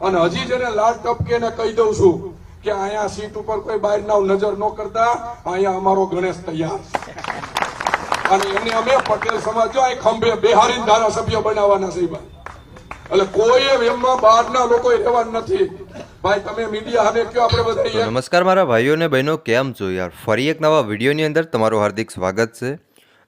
અને હજી જેને લાલ ટપકે ને કહી દઉં છું કે અહીંયા સીટ ઉપર કોઈ બહાર ના નજર ન કરતા અહીંયા અમારો ગણેશ તૈયાર અને એને અમે પટેલ સમાજ જો અહીં ખંભે બિહારી ધારાસભ્ય બનાવવાના છે ભાઈ. એટલે કોઈ એમમાં બહારના લોકો રહેવાના નથી. ભાઈ તમે મીડિયા હવે કયો આપણે બધા નમસ્કાર મારા ભાઈઓ અને બહેનો કેમ છો યાર? ફરી એક નવા વિડીયોની અંદર તમારું હાર્દિક સ્વાગત છે.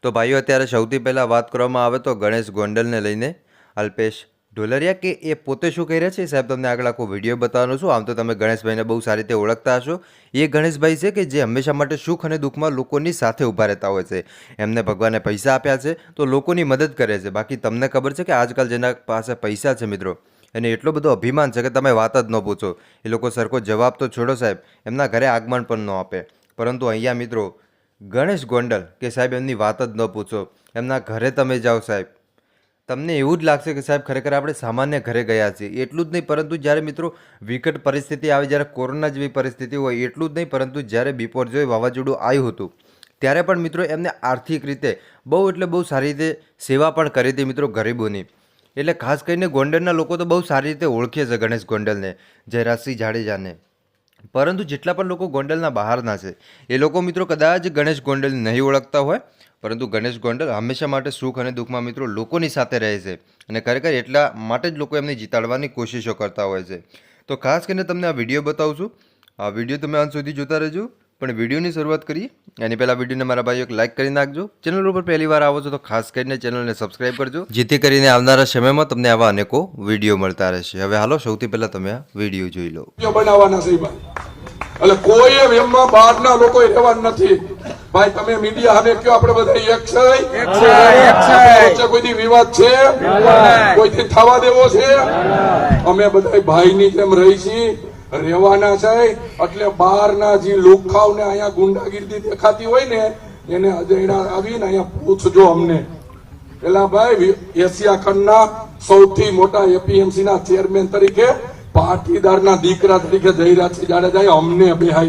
તો ભાઈઓ અત્યારે સૌથી પહેલાં વાત કરવામાં આવે તો ગણેશ ગોંડલને લઈને અલ્પેશ ઢોલરિયા કે એ પોતે શું કહી રહ્યા છે? સાહેબ, તમને આગળ આખો વીડિયો બતાવવાનો છું. આમ તો તમે ગણેશભાઈને બહુ સારી રીતે ઓળખતા હશો. એ ગણેશભાઈ છે કે જે હંમેશા માટે સુખ અને દુઃખમાં લોકોની સાથે ઊભા રહેતા હોય છે. એમને ભગવાને પૈસા આપ્યા છે, તો લોકોની મદદ કરે છે. બાકી તમને ખબર છે કે આજકાલ જેના પાસે પૈસા છે મિત્રો, એને એટલો બધો અભિમાન છે કે તમે વાત જ ન પૂછો. એ લોકો સરખો જવાબ તો છોડો સાહેબ, એમના ઘરે આગમન પણ ન આપે. પરંતુ અહીંયા મિત્રો, ગણેશ ગોંડલ કે સાહેબ, એમની વાત જ ન પૂછો. એમના ઘરે તમે જાઓ સાહેબ. તમને એવું જ લાગશે કે સાહેબ, ખરેખર આપણે સામાન્ય ઘરે ગયા છીએ. એટલું જ નહીં, પરંતુ જ્યારે મિત્રો વિકટ પરિસ્થિતિ આવે, જ્યારે કોરોના જેવી પરિસ્થિતિ હોય, એટલું જ નહીં, પરંતુ જ્યારે બિપોરજોય વાવાઝોડું આવ્યું હતું, ત્યારે પણ મિત્રો એમને આર્થિક રીતે બહુ એટલે બહુ સારી રીતે સેવા પણ કરી હતી મિત્રો ગરીબોની. એટલે ખાસ કરીને ગોંડલના લોકો તો બહુ સારી રીતે ઓળખે છે ગણેશ ગોંડલને, જયરાજસિંહ જાડેજાને. પરંતુ જેટલા પણ લોકો ગોંડલના બહારના છે, એ લોકો મિત્રો કદાચ ગણેશ ગોંડલ નહીં ઓળખતા હોય, પરંતુ ગણેશ ગોંડલ હંમેશા માટે સુખ અને દુઃખમાં મિત્રો લોકોની સાથે રહે છે અને ખરેખર એટલા માટે જ લોકો એમને જીતાડવાની કોશિશો કરતા હોય છે. તો ખાસ કરીને તમને આ વીડિયો બતાવું છું. આ વીડિયો તમે અંત સુધી જોતા રહેજો. પણ વિડીયોની શરૂઆત કરીએ એની પહેલાં વિડીયોને મારા ભાઈઓ એક લાઇક કરી નાખજો. ચેનલ ઉપર પહેલી વાર આવો છો તો ખાસ કરીને ચેનલને સબસ્ક્રાઇબ કરજો. જેથી કરીને આવનારા સમયમાં તમને આવા અનેકો વીડિયો મળતા રહેશે. હવે હાલો સૌથી પહેલાં તમે આ વીડિયો જોઈ લો. બનાવવાના છે એટલે કોઈ એમમાં બહારના લોકો રહેવાના નથી. ભાઈ તમે મીડિયા હવે કયો આપણે બધા એક છે? કોઈ વિવાદ છે? કોઈથી થવા દેવો છે? અમે બધા ભાઈની જેમ રહી છીએ રહેવાના છે, એટલે બહારના જે લોખાઓને અહીંયા ગુંડાગીરી દેખાતી હોય ને, એને અજયડા આવીને અહીંયા પૂછજો અમને. પેલા ભાઈ એશિયા ખંડના સૌથી મોટા એપીએમસી ના ચેરમેન તરીકે પાટીદારના દીકરા તરીકે જયરાજસિંહ જાડેજાએ અમને બેહાઈ